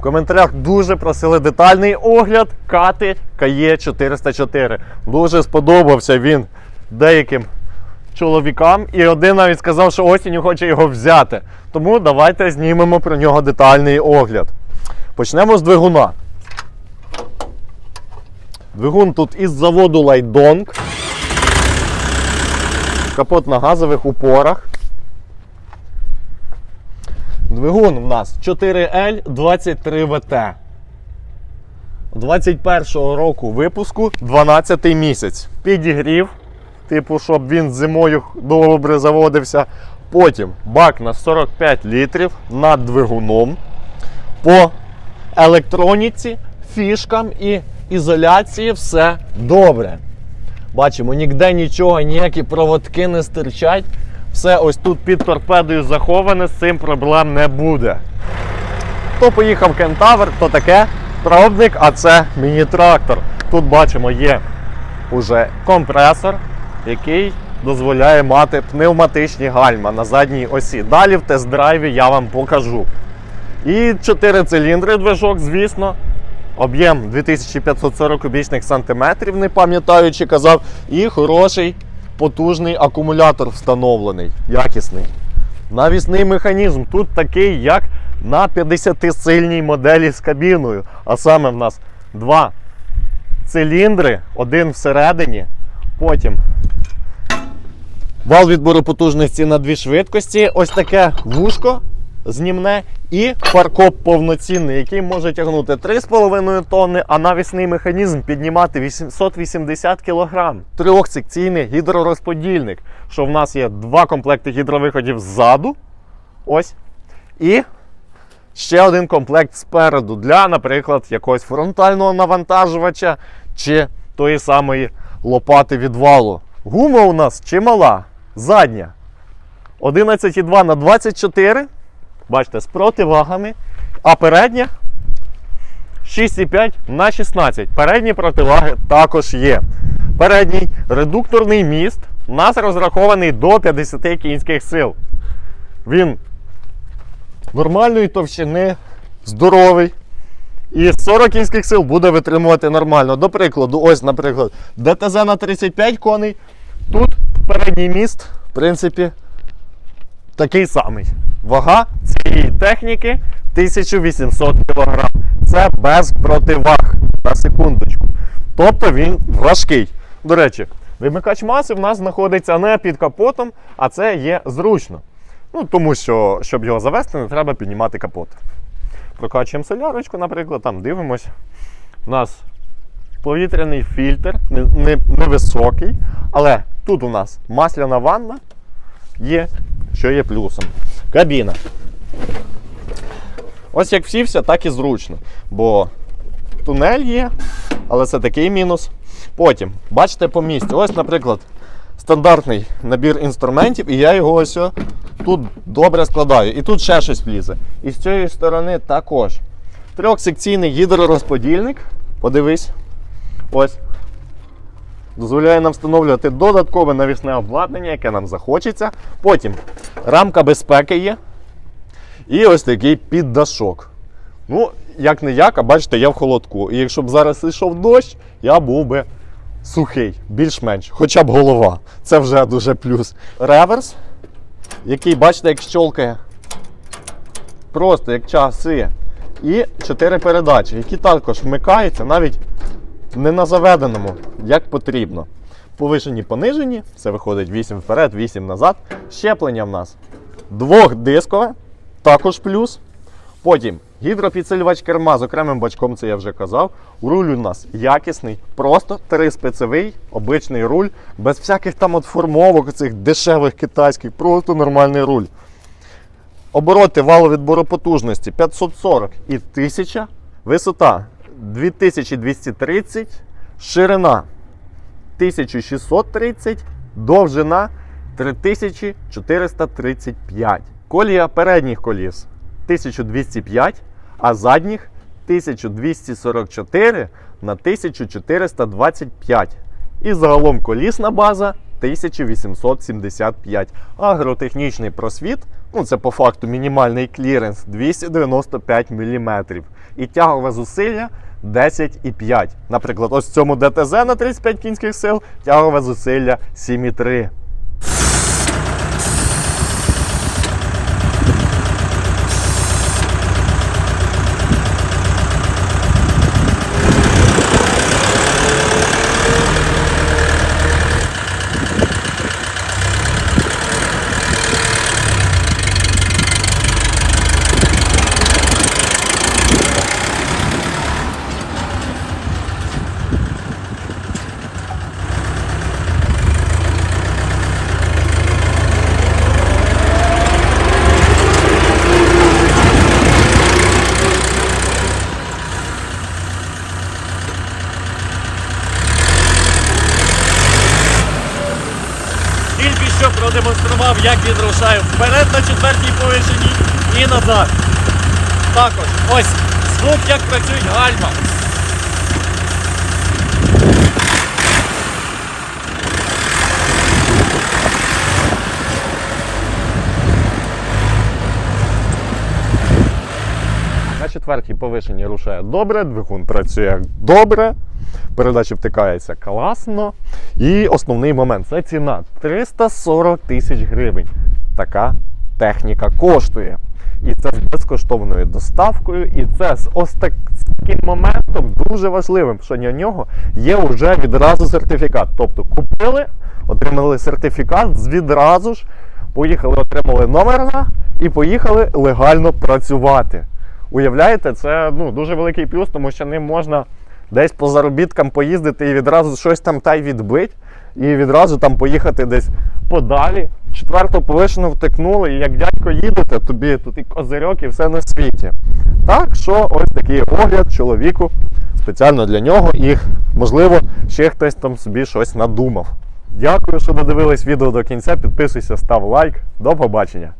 В коментарях дуже просили детальний огляд кати КАЄ 404. Дуже сподобався він деяким чоловікам, і один навіть сказав, що осінню хоче його взяти. Тому давайте знімемо про нього детальний огляд. Почнемо з двигуна. Двигун тут із заводу Лайдонг. Капот на газових упорах. Двигун у нас 4L 23VT. 21-го року випуску 12 місяць. Підігрів, типу, щоб він зимою добре заводився. Потім бак на 45 літрів над двигуном. По електроніці, фішкам і ізоляції все добре. Бачимо, ніде нічого, ніякі проводки не стирчать. Все ось тут під торпедою заховане, з цим проблем не буде. Хто поїхав кентавр, то таке пробник, а це міні-трактор. Тут бачимо, є уже компресор, який дозволяє мати пневматичні гальма на задній осі. Далі в тест-драйві я вам покажу. І 4 циліндри движок, звісно. Об'єм 2540 кубічних сантиметрів, не пам'ятаю, чи казав, і хороший потужний акумулятор встановлений, якісний. Навісний механізм тут такий, як на 50-сильній моделі з кабіною. А саме в нас два циліндри, один всередині, потім вал відбору потужності на дві швидкості, ось таке вушко знімне і фаркоп повноцінний, який може тягнути 3,5 тонни, а навісний механізм піднімати 880 кг. Трьохсекційний гідророзподільник, що в нас є два комплекти гідровиходів ззаду. Ось. І ще один комплект спереду для, наприклад, якогось фронтального навантажувача чи тої самої лопати відвалу. Гума у нас чимала, задня. 11,2 на 24. Бачите, з противагами. А передня 6,5 на 16. Передні противаги також є. Передній редукторний міст у нас розрахований до 50 кінських сил. Він нормальної товщини, здоровий. І 40 кінських сил буде витримувати нормально. До прикладу, ось, наприклад, ДТЗ на 35 коней. Тут передній міст, в принципі, такий самий. Вага цієї техніки 1800 кг. Це без противаг на секундочку. Тобто він важкий. До речі, вимикач маси в нас знаходиться не під капотом, а це є зручно. Ну, тому що, щоб його завести, не треба піднімати капот. Прокачуємо солярочку, наприклад, там дивимось. У нас повітряний фільтр, не- не- невисокий, але тут у нас масляна ванна є, що є плюсом. Кабіна. Ось як всівся, так і зручно. Бо тунель є, але це такий мінус. Потім, бачите по місці, ось, наприклад, стандартний набір інструментів, і я його ось тут добре складаю. І тут ще щось влізе. І з цієї сторони також. Трьохсекційний гідророзподільник. Подивись. Ось. Дозволяє нам встановлювати додаткове навісне обладнання, яке нам захочеться. Потім рамка безпеки є. І ось такий піддашок. Ну, як не як, а бачите, я в холодку. І якщо б зараз йшов дощ, я був би сухий, більш-менш, хоча б голова. Це вже дуже плюс. Реверс, який, бачите, як щолкає. Просто як часи. І чотири передачі, які також вмикаються навіть не на заведеному, як потрібно. Повишені, понижені, це виходить 8 вперед, 8 назад. Щеплення в нас двохдискове, також плюс. Потім гідропідсилювач керма з окремим бачком, це я вже казав. Руль у нас якісний, просто триспецевий, обичний руль, без всяких там от формовок, цих дешевих китайських, просто нормальний руль. Обороти валу відбору потужності 540 і 1000, висота 2230, ширина 1630, довжина 3435. Колія передніх коліс 1205, а задніх 1244 на 1425. І загалом колісна база 1875. Агротехнічний просвіт Ну, це по факту мінімальний кліренс 295 мм. І тягове зусилля 10,5. Наприклад, ось цьому ДТЗ на 35 кінських сил тягове зусилля 7,3. Тільки що продемонстрував, як він рушає вперед на четвертій повишенні і назад. Також ось звук, як працюють гальма. На четвертій повишенні рушає добре, двигун працює добре, передача втикається класно. І основний момент це ціна 340 тисяч гривень. Така техніка коштує. І це з безкоштовною доставкою, і це з ось таким моментом дуже важливим, що на нього є вже відразу сертифікат. Тобто купили, отримали сертифікат, відразу ж поїхали, отримали номера і поїхали легально працювати. Уявляєте, це ну, дуже великий плюс, тому що ним можна десь по заробіткам поїздити і відразу щось там та й відбити, і відразу там поїхати десь подалі. Четверту повишену втикнули, і як дядько їдете, тобі тут і козирьок, і все на світі. Так що ось такий огляд чоловіку спеціально для нього, і можливо ще хтось там собі щось надумав. Дякую, що додивились відео до кінця. Підписуйся, став лайк. До побачення.